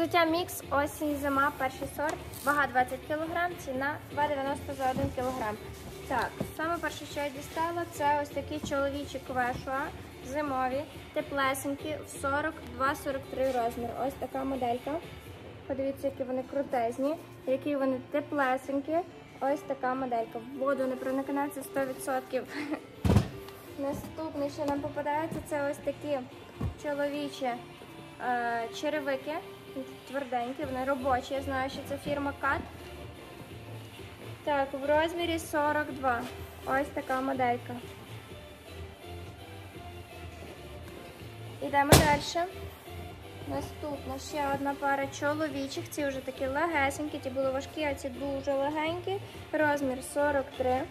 Взуття мікс, осінь, зима, перший сорт, вага 20 кг, ціна 2,90 за 1 кг. Так, саме перше, що я дістала, це ось такі чоловічі квешуа, зимові, теплесенькі, в 42-43 розмір. Ось така моделька. Подивіться, які вони крутезні, які вони теплесенькі. Ось така моделька. Воду не проникне, це 100%. Наступне, що нам попадається, це ось такі чоловічі черевики. Тверденькі, вони робочі. Я знаю, що це фірма Cat. Так, в розмірі 42. Ось така моделька. Ідемо далі. Наступна ще одна пара чоловічих. Ці вже такі легесенькі, ті були важкі, а ці дуже легенькі. Розмір 43.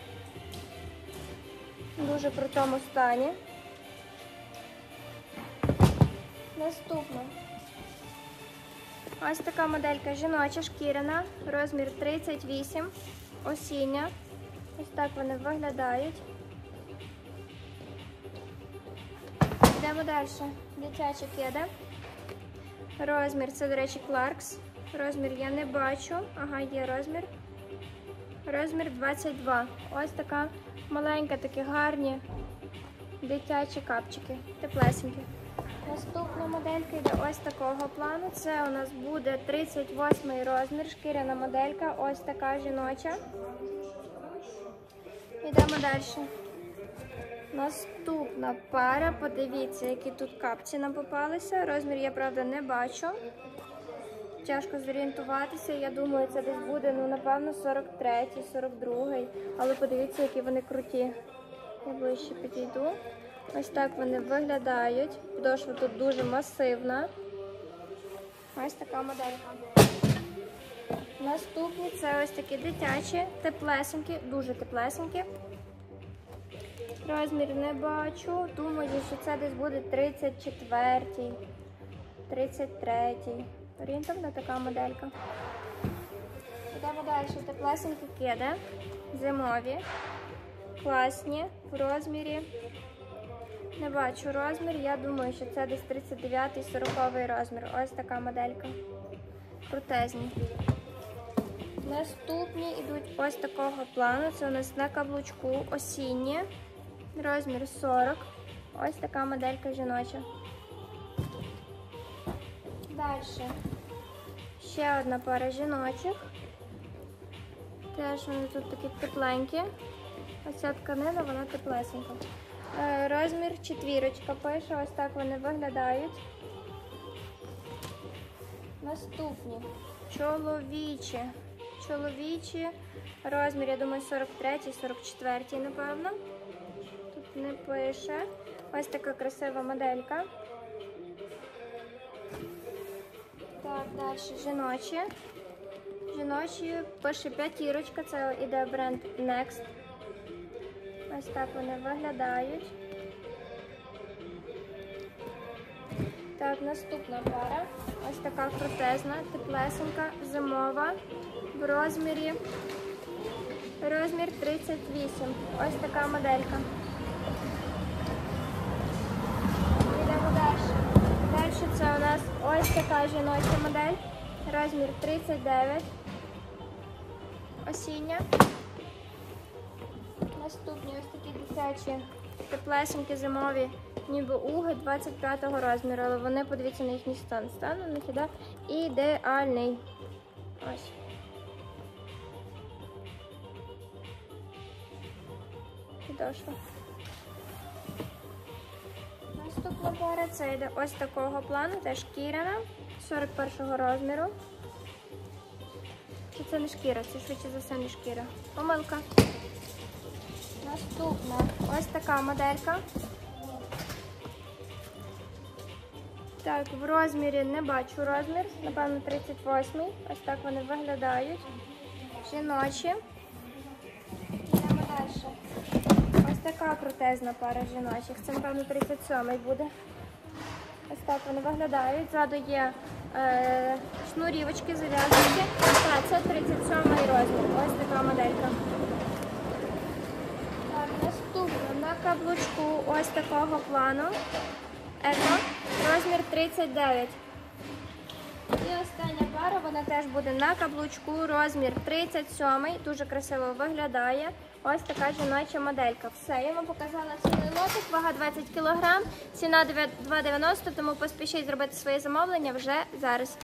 Дуже при тому стані. Наступна. Ось така моделька жіноча шкіряна, розмір 38, осіння. Ось так вони виглядають. Йдемо далі. Дитячі кеди. Розмір, це, до речі, Clarks. Розмір я не бачу. Ага, є розмір. Розмір 22. Ось така маленька, такі гарні дитячі капчики. Теплесенькі. Наступна моделька йде ось такого плану. Це у нас буде 38 розмір, шкіряна моделька, ось така жіноча. Йдемо далі. Наступна пара. Подивіться, які тут капці нам попалися. Розмір я, правда, не бачу. Тяжко зорієнтуватися. Я думаю, це десь буде, ну, напевно, 43-й, 42-й. Але подивіться, які вони круті. Я ближче підійду. Ось так вони виглядають. Підошва тут дуже масивна. Ось така моделька. Наступні це ось такі дитячі, теплесенькі, дуже теплесенькі. Розмір не бачу. Думаю, що це десь буде 34-й, 33-й. Орієнтовна така моделька. Йдемо далі. Теплесенькі кеди, зимові, класні в розмірі. Не бачу розмір, я думаю, що це десь 39-40 розмір. Ось така моделька. Крутезні. Наступні йдуть ось такого плану. Це у нас на каблучку осінні. Розмір 40. Ось така моделька жіноча. Далі. Ще одна пара жіночих. Теж вони тут такі тепленькі. Ось ця тканина, вона теплесенька. Е, Розмір четвірочка пише, ось так вони виглядають. Наступні чоловічі. Чоловічі. Розмір, я думаю, 43 44 напевно. Тут не пише. Ось така красива моделька. Так, далі жіночі. Жіночі пише п'ятірочка, це іде бренд Next. Ось так вони виглядають. Так, наступна пара. Ось така крутезна, теплесенька, зимова. В розмірі. Розмір 38. Ось така моделька. Йдемо далі. Далі це у нас ось така жіноча модель. Розмір 39. Осіння. Наступні ось такі дитячі теплесенькі зимові, ніби уги 25-го розміру, але вони, подивіться на їхній стан. Стан у них іде ідеальний. Ось. Підошва. Наступна пара це йде ось такого плану, теж шкіряна 41-го розміру. Чи це не шкіра? Це швидше за все не шкіра. Помилка. Наступна ось така моделька. Так, в розмірі не бачу розмір, напевно, 38-й. Ось так вони виглядають. Жіночі. Йдемо далі. Ось така крутезна пара жіночих. Це, напевно, 37-й буде. Ось так вони виглядають. Ззаду є е, шнурівочки, зав'язочки. Так, це 37-й розмір. Ось така моделька. Так, наступно на каблучку ось такого плану. Еко, розмір 39. І остання пара, вона теж буде на каблучку, розмір 37, дуже красиво виглядає. Ось така жіноча моделька. Все, я вам показала цілий лотик, вага 20 кг, ціна 2,90, тому поспішіть зробити своє замовлення вже зараз.